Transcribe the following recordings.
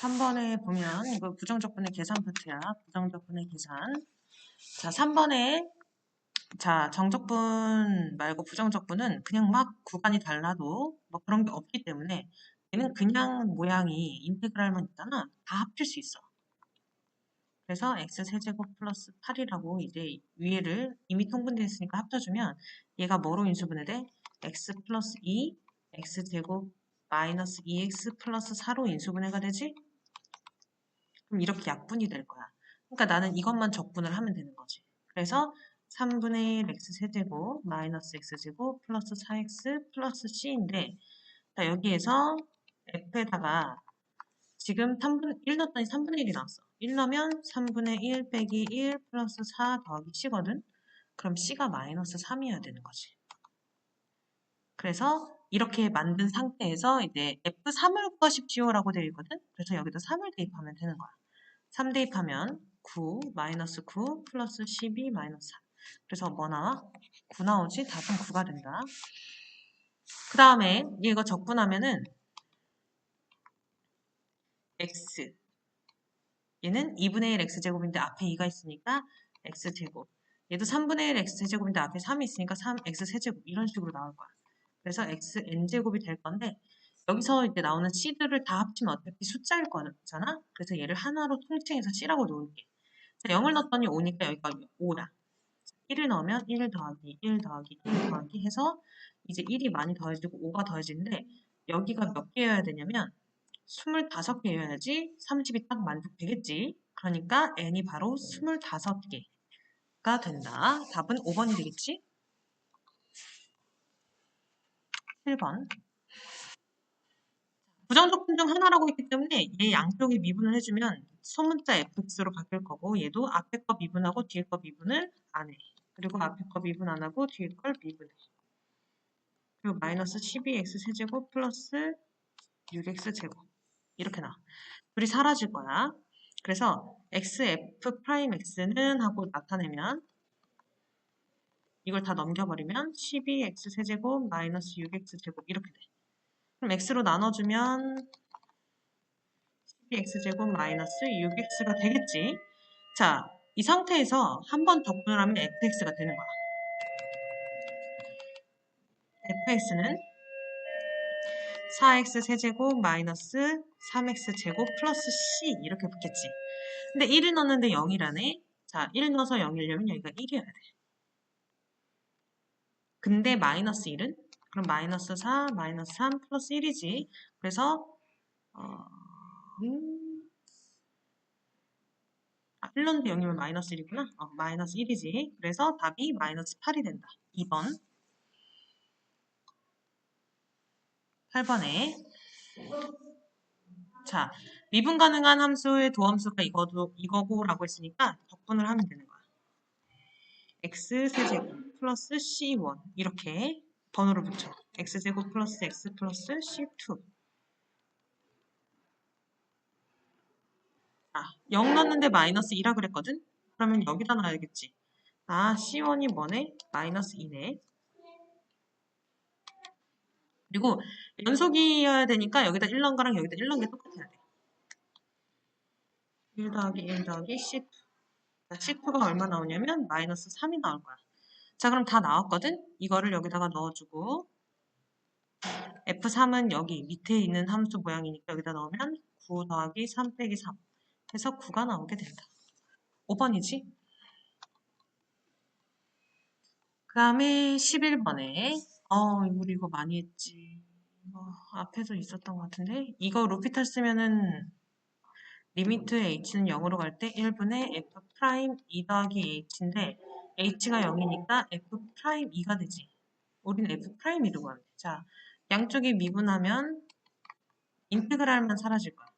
3번에 보면 이거 부정적분의 계산 파트야. 부정적분의 계산. 자, 3번에 자, 정적분 말고 부정적분은 그냥 막 구간이 달라도 뭐 그런 게 없기 때문에 얘는 그냥 모양이 인테그랄만 있잖아. 다 합칠 수 있어. 그래서 x 세제곱 플러스 8이라고 이제 위에를 이미 통분되어 있으니까 합쳐주면 얘가 뭐로 인수분해 돼? x 플러스 2, x제곱 마이너스 2x 플러스 4로 인수분해가 되지? 그럼 이렇게 약분이 될 거야. 그러니까 나는 이것만 적분을 하면 되는 거지. 그래서 3분의 1 x 세제곱 마이너스 x제곱 플러스 4x 플러스 c인데 자, 여기에서 f에다가 지금 3분, 1 넣었더니 3분의 1이 나왔어. 1 넣으면 3분의 1 빼기 1 플러스 4 더하기 c거든. 그럼 c가 마이너스 3이어야 되는 거지. 그래서 이렇게 만든 상태에서 이제 F3을 구하십시오라고 되어 있거든. 그래서 여기다 3을 대입하면 되는 거야. 3 대입하면 9 마이너스 9 플러스 12 마이너스 3. 그래서 뭐 나와? 9 나오지? 답은 9가 된다. 그 다음에 이거 적분하면은 x 얘는 2분의 1 x제곱인데 앞에 2가 있으니까 x제곱 얘도 3분의 1 x제곱인데 앞에 3이 있으니까 3x 세제곱 이런 식으로 나올 거야. 그래서 xn제곱이 될 건데 여기서 이제 나오는 c들을 다 합치면 어차피 숫자일 거잖아. 그래서 얘를 하나로 통칭해서 c라고 놓을게. 자, 0을 넣었더니 5니까 여기가 5야. 1을 넣으면 1 더하기 1 더하기 1 더하기 해서 이제 1이 많이 더해지고 5가 더해지는데 여기가 몇 개여야 되냐면 25개여야지 30이 딱 만족되겠지. 그러니까 n이 바로 25개가 된다. 답은 5번이 되겠지? 7번. 부정적분 중 하나라고 했기 때문에 얘 양쪽에 미분을 해주면 소문자 fx로 바뀔 거고 얘도 앞에 거 미분하고 뒤에 거 미분을 안 해. 그리고 앞에 거 미분 안 하고 뒤에 걸 미분해. 그리고 마이너스 12x 세제곱 플러스 6x 제곱 이렇게 나. 둘이 사라질 거야. 그래서 xf 프라임 x는 하고 나타내면 이걸 다 넘겨버리면 12x 세제곱 마이너스 6x 제곱 이렇게 돼. 그럼 x로 나눠주면 12x제곱 마이너스 6x가 되겠지. 자, 이 상태에서 한번 덧분을 하면 fx가 되는 거야. fx는 4x 세제곱 마이너스 3x 제곱 플러스 c 이렇게 붙겠지. 근데 1을 넣었는데 0이라네. 자, 1 넣어서 0이려면 여기가 1이어야 돼. 근데 마이너스 1은? 그럼 마이너스 4, 마이너스 3 플러스 1이지. 그래서 어, 음, 아, 1 넣는데 0이면 마이너스 1이구나. 어, 마이너스 1이지. 그래서 답이 마이너스 8이 된다. 2번. 8번에 자, 미분 가능한 함수의 도함수가 이거도 이거고 라고 했으니까 적분을 하면 되는 거야. x 세제곱 플러스 c1 이렇게 번호를 붙여. x제곱 플러스 x 플러스 c2 아, 0 넣었는데 마이너스 2라 그랬거든? 그러면 여기다 놔야겠지. 아, c1이 뭐네? 마이너스 2네. 그리고 연속이어야 되니까 여기다 1 넣은 거랑 여기다 1 넣은 게 똑같아야 돼. 1 더하기 1 더하기 C2. C2가 얼마 나오냐면 마이너스 3이 나올 거야. 자 그럼 다 나왔거든? 이거를 여기다가 넣어주고 F3은 여기 밑에 있는 함수 모양이니까 여기다 넣으면 9 더하기 3 빼기 3 해서 9가 나오게 된다. 5번이지? 그 다음에 11번에 어, 우리 이거 많이 했지. 어, 앞에서 있었던 것 같은데 이거 로피탈 쓰면은 리미트 h는 0으로 갈 때 1분의 f 프라임 2 더하기 h인데 h가 0이니까 f 프라임 2가 되지. 우리는 f 프라임 2로 가면 돼. 자, 양쪽이 미분하면 인테그랄만 사라질 거야.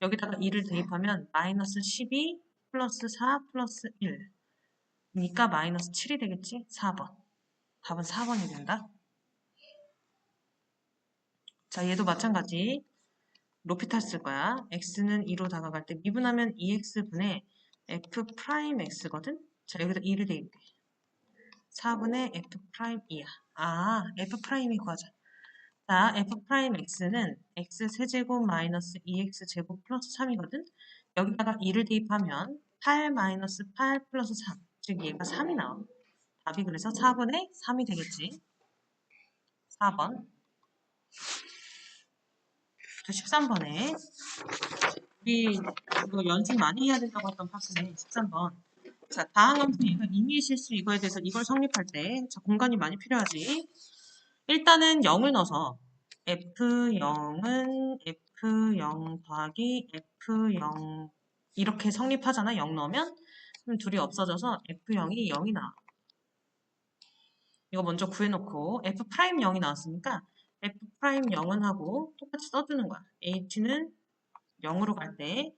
여기다가 2를 대입하면 마이너스 12 플러스 4 플러스 1 니까 마이너스 7이 되겠지? 4번. 답은 4번이 된다. 자, 얘도 마찬가지. 로피탈 쓸 거야. x는 2로 다가갈 때 미분하면 2x분의 f 프라임 x거든? 자, 여기다 2를 대입해. 4분의 f 프라임 2야. 아, f 프라임이 구하자. 자, f 프라임 x는 x 세제곱 마이너스 2x 제곱 플러스 3이거든. 여기다가 2를 대입하면 8 마이너스 8 플러스 3. 즉 얘가 3이 나와. 답이 그래서 4분의 3이 되겠지. 4번. 또 13번에 우리 이거 연습 많이 해야 된다고 했던 파트네. 13번. 자, 다항 함수 이거 임의 실수 이거에 대해서 이걸 성립할 때 자, 공간이 많이 필요하지. 일단은 0을 넣어서 F0은 F0 더하기 F0 이렇게 성립하잖아. 0 넣으면 그럼 둘이 없어져서 F0이 0이 나와. 이거 먼저 구해놓고 F 프라임 0이 나왔으니까 F 프라임 0은 하고 똑같이 써주는 거야. H는 0으로 갈 때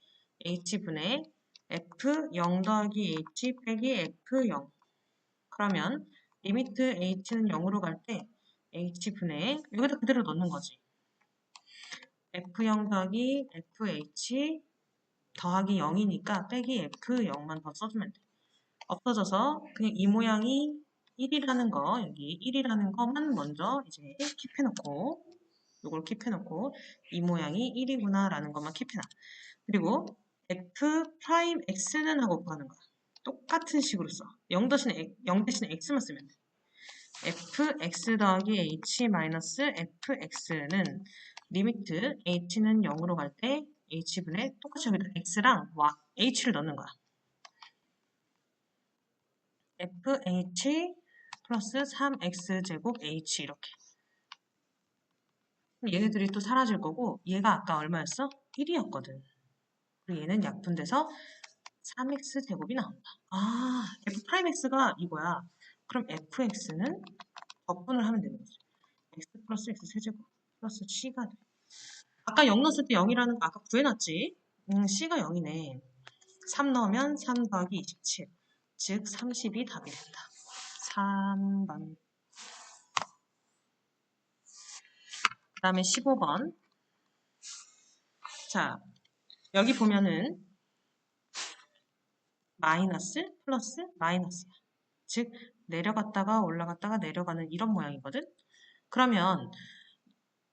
H분의 F 0 더하기 H 빼기 F0 그러면 리미트 H는 0으로 갈 때 H분의 여기다 그대로 넣는 거지. F0 더하기 FH 더하기 0이니까 빼기 F0만 더 써주면 돼. 없어져서 그냥 이 모양이 1이라는 거 여기 1이라는 것만 먼저 이제 킵해놓고 이걸 킵해놓고 이 모양이 1이구나 라는 것만 킵해놔. 그리고 f 프라임 x는 하고 구하는 거야. 똑같은 식으로 써. 0 대신에, 0 대신에 x만 쓰면 돼. fx 더하기 h 마이너스 fx는 리미트 h는 0으로 갈 때 h분의 똑같이 여기다 x랑 y, h를 넣는 거야. fh 플러스 3x제곱 h 이렇게. 얘네들이 또 사라질 거고 얘가 아까 얼마였어? 1이었거든. 그리고 얘는 약분돼서 3x제곱이 나온다. 아, f 프라임 x가 이거야. 그럼 fx는 덧분을 하면 되는 거지. x 플러스 x 세제곱 플러스 c가 돼. 아까 0 넣었을 때 0이라는 거 아까 구해놨지? 음, c가 0이네. 3 넣으면 3 더하기 27. 즉 30이 답이 된다. 3번. 그 다음에 15번. 자, 여기 보면은 마이너스 플러스 마이너스야. 즉 내려갔다가 올라갔다가 내려가는 이런 모양이거든. 그러면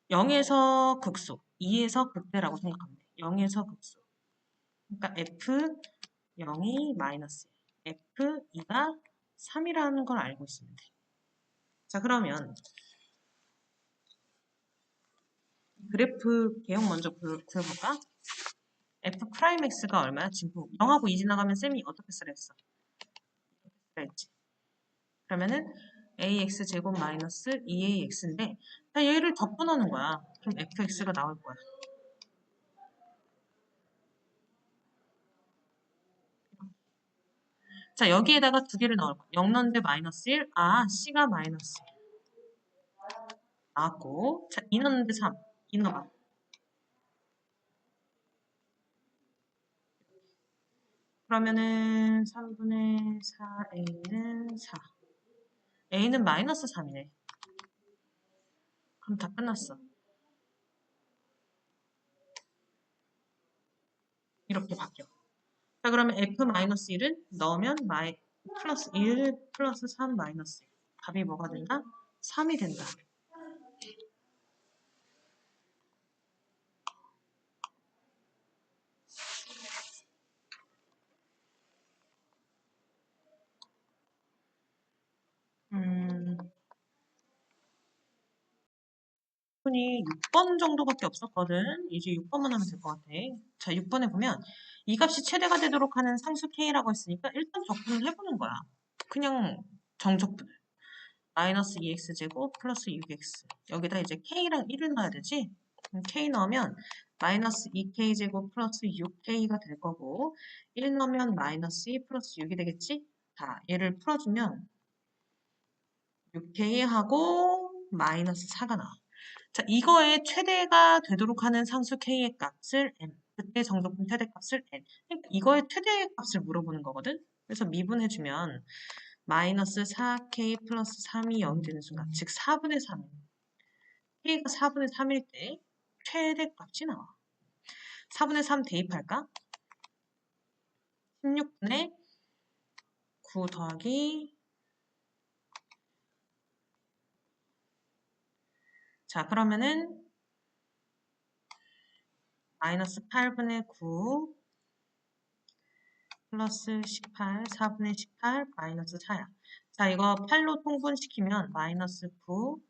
0에서 극소, 2에서 극대라고 생각하면 돼. 0에서 극소. 그러니까 f 0이 마이너스, f 2가 3이라는 걸 알고 있으면 돼. 자 그러면 그래프 개형 먼저 그려볼까? f 프라임 x가 얼마야? 지금 0하고 2 지나가면 쌤이 어떻게 쓰라 했어? 했지. 그러면은 ax 제곱 마이너스 2ax인데 얘를 덧분하는 거야. 그럼 fx가 나올 거야. 자 여기에다가 두 개를 넣을 거야. 0 넣는데 마이너스 1. 아 c가 마이너스 1. 나왔고 자2 넣는데 3. 2 넣어봐. 그러면은 3분의 4a는 4. a는 마이너스 3이네. 그럼 다 끝났어. 이렇게 바뀌어. 자 그러면 f-1은 넣으면 마이, 플러스 1 플러스 3 마이너스 1. 답이 뭐가 된다? 3이 된다. 음, 분이 6번 정도밖에 없었거든. 이제 6번만 하면 될 것 같아. 자, 6번에 보면 이 값이 최대가 되도록 하는 상수 k라고 했으니까 일단 적분을 해보는 거야. 그냥 정적분을. 마이너스 2x제곱 플러스 6x. 여기다 이제 k랑 1을 넣어야 되지? k 넣으면 마이너스 2k제곱 플러스 6k가 될 거고 1 넣으면 마이너스 2 플러스 6이 되겠지? 자, 얘를 풀어주면 6k하고 마이너스 4가 나와. 자, 이거의 최대가 되도록 하는 상수 k의 값을 m. 그때 정적분 최대값을 n. 그러니까 이거의 최대값을 물어보는 거거든. 그래서 미분해주면 마이너스 4k 플러스 3이 0이 되는 순간, 즉 4분의 3. k가 4분의 3일 때 최대값이 나와. 4분의 3 대입할까? 16분의 9 더하기 자, 그러면은 마이너스 8분의 9 플러스 18, 4분의 18 마이너스 4야. 자, 이거 8로 통분시키면 마이너스 9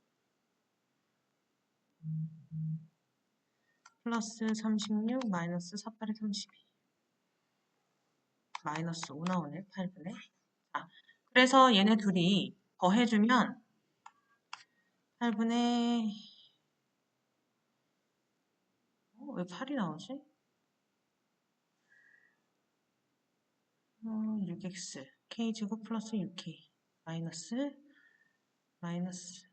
플러스 36 마이너스 48에 32 마이너스 5 나오네 8분의 자, 그래서 얘네 둘이 더해주면 8분의 어, 왜 8이 나오지? 어, 6x k제곱 플러스 6k 마이너스 마이너스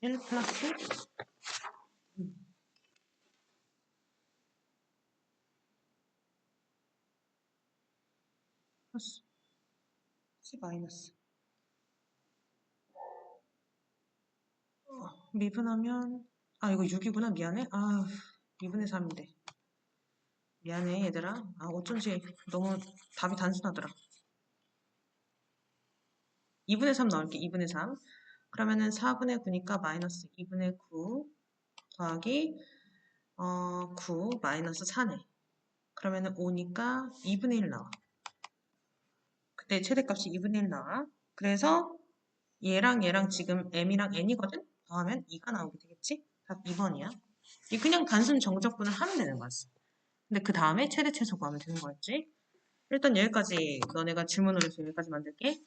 1 플러스 플러스 C 마이너스. 어, 미분하면 아 이거 6이구나. 미안해. 아 2분의 3인데. 미안해 얘들아. 아 어쩐지 너무 답이 단순하더라. 2분의 3 넣을게 2분의 3 그러면은 4분의 9니까 마이너스 2분의 9 더하기 어, 9 마이너스 4네. 그러면은 5니까 2분의 1 나와. 그때 최대값이 2분의 1 나와. 그래서 얘랑 얘랑 지금 m이랑 n이거든? 더하면 2가 나오게 되겠지? 답 2번이야. 이 그냥 단순 정적분을 하면 되는 거였어 근데 그 다음에 최대 최소 구하면 되는 거였지? 일단 여기까지 너네가 질문을 해서 여기까지 만들게